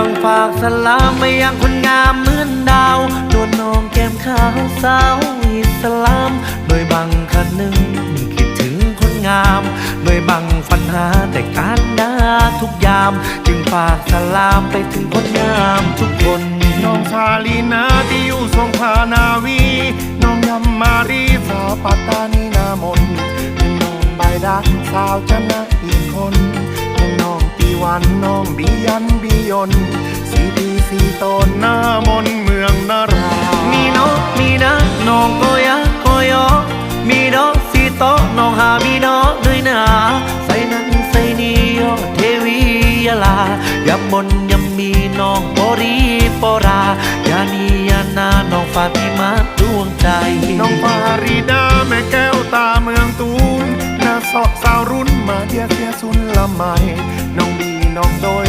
บังฝากสลามไปยังคนงามเหมือนดาวโดนน้องแก้มขาวสาวอิสลาม โดยบังคันหนึ่งคิดถึงคนงาม โดยบังปัญหาแต่การดาทุกยาม จึงฝากสลามไปถึงคนงามทุกคนน้องชาลีนาที่อยู่สงขลานาวี น้องยำมารีสาวปัตตานีนามนน้องใบดาสาวจันนะอีกคน นน้องบียันบียนสีดีสีโตนหน้ามนเมืองนารา มีนกมีนะน้องโกยะโกยอมีดอกสีตะน้องหามีดอกด้วยนะใส่นั้นใส่นี้ยอเทวียาลายำบนยำมีน้องปอรีปรายานียานาน้องฟาติมาดวงใจ น้องฟารีดาแม่แก้วตาเมืองตูนนาสาะสาวรุ่นมาเดียเสียสุนละไมน้องบี น้องโดย